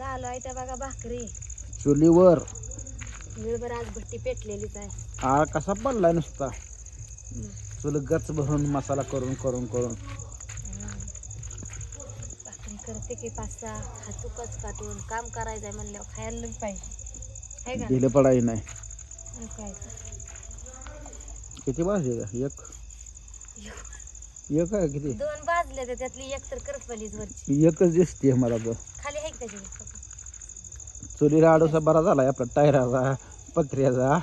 चालू आहे त्या बघा भाकरी. चुलीवर. वेळभर आज भट्टी पेटलेलीच आहे. आ कसा पडलाय नुसता? चुल गच भरून मसाला करून करून करून. भाकरी करते की पाच सहा हातूकच काटून काम करायचं आहे म्हणल्यावर खायला नाही पाहिजे. आहे दिले पडाई नाही? काय. किती वाजले एक? एक आहे किती? दोन बाजले तर त्यातली एक तर करपलीच वरची. एकच दिसते मला तर खाली आहे का त्याची? चुलीला आडोसा बरा झालाय आपला टायराचा पत्र्याचा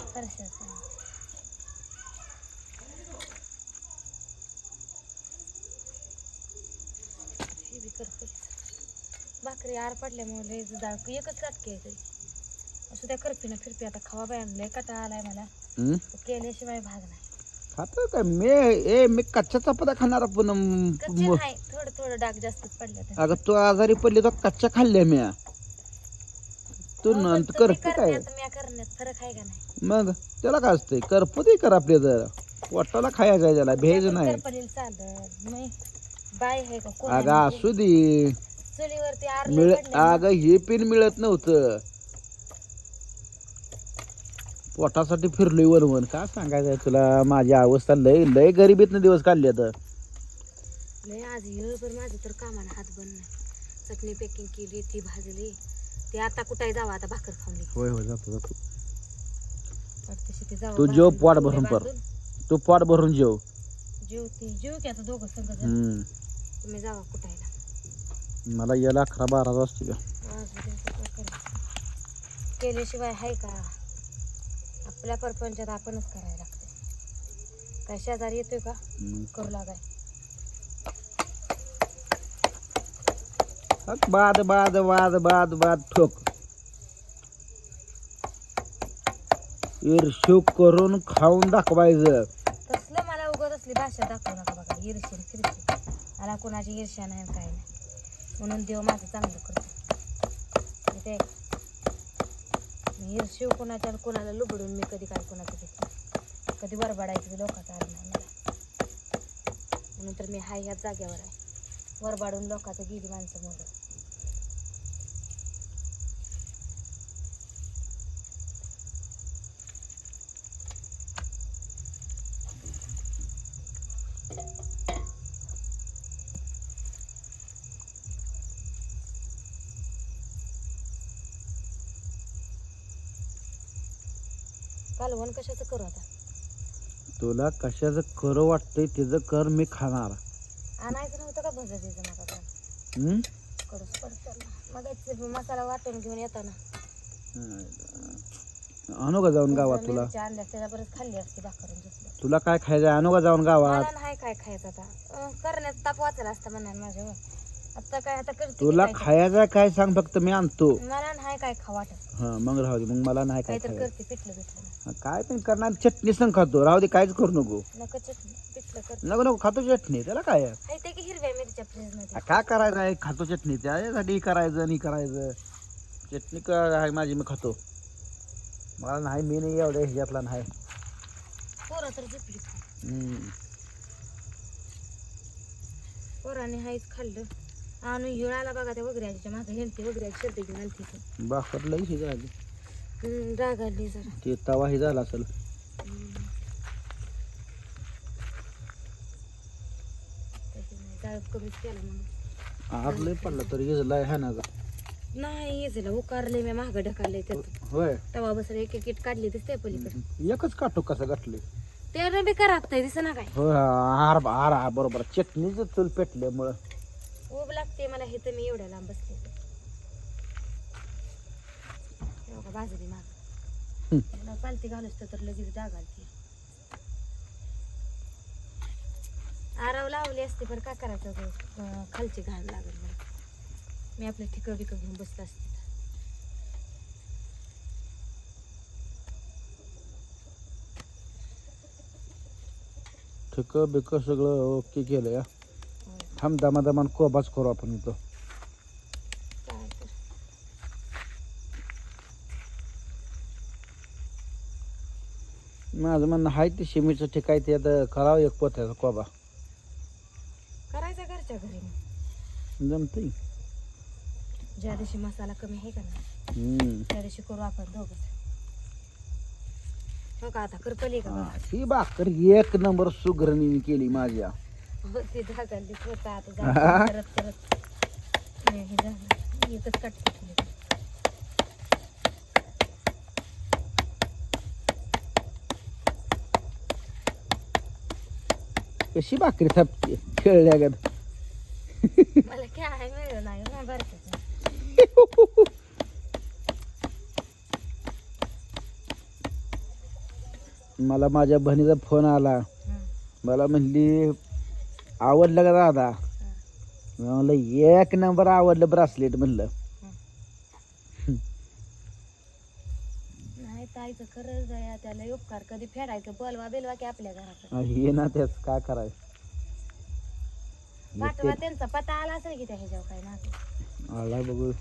भाकरी आर पडल्यामुळे डाळ एकच काटकी आहे तरी असं त्या करपीनं फिरपी आता खावा बाय आणलंय कटा आलाय मला. केल्याशिवाय भाग नाही. खातो काय? मी ए मी कच्च्या चपात्या खाणार पण थोडं थोडं डाग जास्तच पडले अगं तू आजारी पडली तर कच्च्या खाल्ल्या मी तू नंतर करते काय? करण्यात म्या करण्यात. फरक आहे का नाही? मग त्याला काय असतंय? करपू दे कर आपल्या जर. पोटाला खायचं आहे त्याला भेज नाही. करपलेलं चालत मी बाय आहे का कोण अगं आहे? असू दे. चुलीवरती मिळ पडले. अगं हे पिन मिळत नव्हतं. पोटासाठी फिरलोय वरवर का सांगायचं आहे तुला? माझी अवस्था लय लय गरिबीतनं दिवस काढले तर लय आज येळ पण माझं तर कामाला हात बंद नाही. चटणी पॅकिंग केली ती भाजली. ते आता कुठे जावं आता भाकर खावली होय होय जातो जातो तशी ते जावं तू जेव भाजून, पोट भरून पर. बांधून. तू पोट भरून जेव जेवते जेव की आता दोघं संग जण. हम्म. तुम्ही जावा कुठायला मला याला अकरा बारा वाजते का. केल्याशिवाय आहे का आपल्या परपंचात आपणच करायला लागते काय शेजारी येतोय का मग करू लागाय बाद बाद बाद बाद बाद ठोक. ईर्ष्यू करून खाऊन दाखवायचं. तसलं मला उगत असली भाषा दाखवू नका बघा. ईर्ष्या फिरशी मला कोणाची ईर्ष्या नाही काय नाही. म्हणून देव माझं चांगलं करतो. मी ते मी कोणाच्या आणि कोणाला लुबडून मी कधी काय कोणाचं घेत कधी वरबाडायचं बी लोकांचं आलं नाही मला. म्हणून तर मी हाय ह्याच जागेवर आहे. वरबाडून लोकांचं गेली माणसं मोर कालवण कशाचं करू आता? तुला कशाचं कर वाटतंय त्याचं कर मी खाणार. आणायचं नव्हतं का भजा द्यायचं मला? कडूस पडतं मग मसाला वाटून घेऊन येताना आणू का जाऊन गावात तुला? मिरच्या आणल्या बरंच खाल्ली असते भाकरून झोपलं. तुला काय खायचं आणू का जाऊन गावात? मला नाही काय खायचं आता. अं, करण्यात ताप वाचला असता म्हणा माझ्या आता काय आता करते तुला की काय खायचं काय सांग फक्त मी आणतो. तर. मला नाही काय खा वाटत. हा मग राहू दे. मग मला नाही काय काहीतरी खायचं. करते पिठलं हा, काय पण करणार चटणी संग खातो. राहू दे काहीच करू नको. नको चटणी पिठलं करते. नको नको खातो चटणी त्याला काय? आहे? हाय ते की हिरव्या मिरच्या फ्रीज आ, मध्ये काय करायचं आहे? खातो चटणी त्याच्यासाठी हे करायचं आणि करायचं. चटणी काय आहे माझी मी खातो. मला नाही मी नाही एवढ्या ह्याच्यातला नाही. पोरं तर झोपली हम्म. पोराने हायच खाल्लं. आणि हिळाला बघा त्या वगैरे मागं हेलते वगैरे शर्ट घेऊन आलती ती. बाकर लई हे झाली राग आली जरा ते तवा हे झाला असेल. कमीच केला म्हणून आग पडला तर इजलाय है ना नाही येजला उकारले मी मागं ढकालले त्यात. होय. तवा बसर एक एक इट काढली तर ते पलीकडे. एकच काटो कसं गाठले ते बी खराब दिस ना काय? आर आर आर बरोबर. चटणीच चूल पेटल्यामुळं. ऊब लागते मला हे तर मी एवढ्या लांब बसले. बाजरी माग. पालती घालूस तर लगेच डाग आलती. आराव लावली असते पण काय करायचं ग? अं, खालची घाण लागल मला. मी आपलं ठिकं बिकं घेऊन बसत असते. ठिक बिक सगळं ओके केलं या. होय. थांब दमादमान कोबाच करू आपण इथं काय तर माझं म्हणणं आहे ते शिमीचं ठिकाय ते आता करावं एक पोथ्याचा कोबा. करायचं घरच्या घरी. मग जमतंय. ज्या दिवशी मसाला कमी आहे का ना हम्म. त्या दिवशी करू आपण दोघंच. हो का आता करपली का हा, बघा ही भाकर एक नंबर सुगरणीने केली माझ्या. हो ती होता आता. झाकण करत करत नाही, हे झालं. एकच कट कशी भाकरी थापते? खेळल्या गत. मला ना बरं मला माझ्या बहिणीचा फोन आला. मला म्हणली आवडलं का दादा? मी म्हणलं एक नंबर आवडलं ब्रासलेट म्हणलं. ताईचं खरंच आहे त्याला उपकार कधी फेडायचं बोलवा बिलवा की आपल्या घरात हा, हे ना त्याच काय करायचं? पाठवा त्यांचा पत्ता आला असेल की त्या ह्याच्यावर काय ना आला बघू.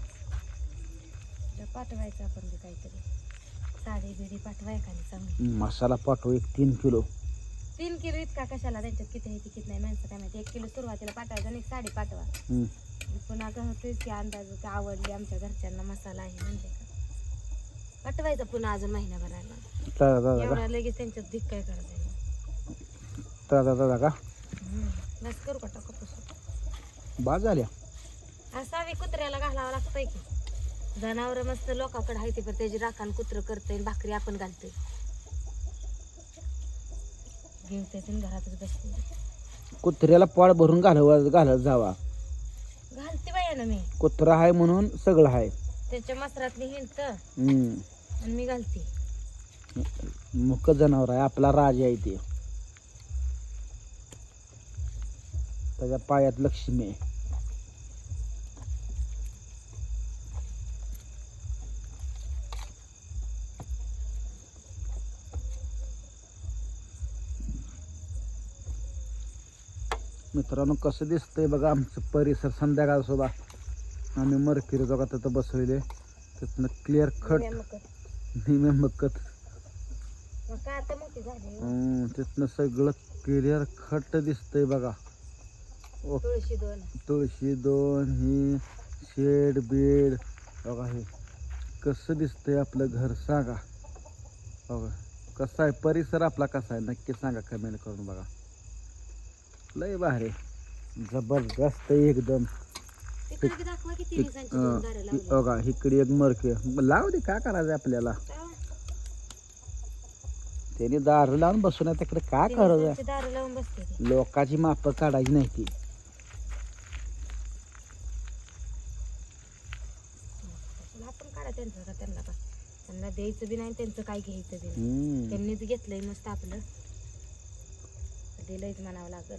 पाठवायचं आपण बी काहीतरी. साडी बिडी पाठवाय का नाही चांगली. मसाला पाठव एक तीन किलो. तीन किलो इतका कशाला? त्यांच्यात किती आहे किती नाही माणसं काय माहिती? एक किलो सुरुवातीला पाठवायचं आणि एक साडी पाठवा. हम्म. पुन्हा होतेच की अंदाज की आवडली आमच्या घरच्यांना मसाला आहे म्हणजे का? पाठवायचा पुन्हा अजून महिन्याभराला दादा दादा का एवढा लगेच त्यांच्यात धिक काय करायचं दादा दादा का? बस करू का बाद झाल्या. असावी कुत्र्याला घालावं लागतंय की. जनावर मस्त लोकांकडे आहे ते पण त्याची राखण कुत्र करतंय भाकरी आपण घालतोय. घेवते घरातच बसते कुत्र्याला पाळ भरून घालव घालत जावा. घालते बाया ना मी. कुत्रा आहे म्हणून सगळं आहे त्याच्या मसरातली हिंडत. हम्म. आणि मी घालते. मुक जनावर आहे आपला राजा आहे ते. त्याच्या पायात लक्ष्मी आहे. मित्रांनो कसं दिसतंय बघा आमचं परिसर संध्याकाळ सुद्धा आम्ही मरकिरी तिथं बसवले तिथनं क्लिअर खट निमे मक्कत. तिथनं सगळं क्लिअर खट दिसतंय बघा. तुळशी दोन. तुळशी दोन ही शेड बेड. बघा हे कसं दिसतंय आपलं घर सांगा. बघा कसं आहे? परिसर आपला कसा आहे? नक्की सांगा कमेंट करून बघा. लय भारी. जबरदस्त एकदम. बघा इकडे एक मरके लाव दे काय करायचं आपल्याला? त्याने दारू लावून बसून तिकडे काय करायचं. लोकांची माप काढायची नाही ती. त्यांना द्यायचं बी नाही त्यांचं काय घ्यायचं बी नाही. त्यांनीच घेतलंय मस्त आपलं. दिलंयच म्हणावं लागल.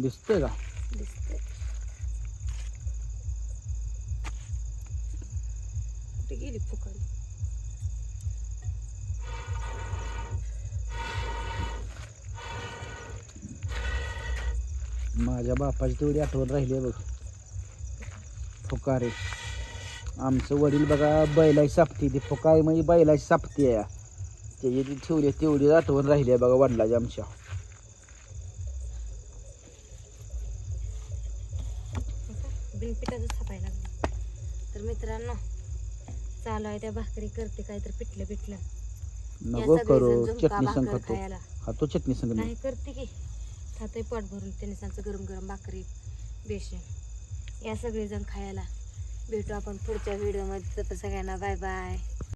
दिसतंय का? दिसते कुठे गेली फुकाली माझ्या बापाची तेवढी आठवण राहिली आहे बघ. फुकारे. आमचं वडील बघा बैलाची सापती ती फुकारी म्हणजे बैलाची सापती आहे. त्याची ती ठेवली तेवढी आठवण राहिली आहे बघा वडिलाची आमच्या बिनपिठाचं छापायला लागलं तर मित्रांनो चालू आहे त्या भाकरी करते काय तर पिठलं. पिठलं नको या करू चटणी संग खातो. खायला. खातो चटणी संग नाही. करते की. खातोय पोट भरून त्यांनी सांगचं गरम गरम भाकरी बेसन. या सगळेजण खायला. भेटू आपण पुढच्या व्हिडिओमध्ये तर सगळ्यांना बाय बाय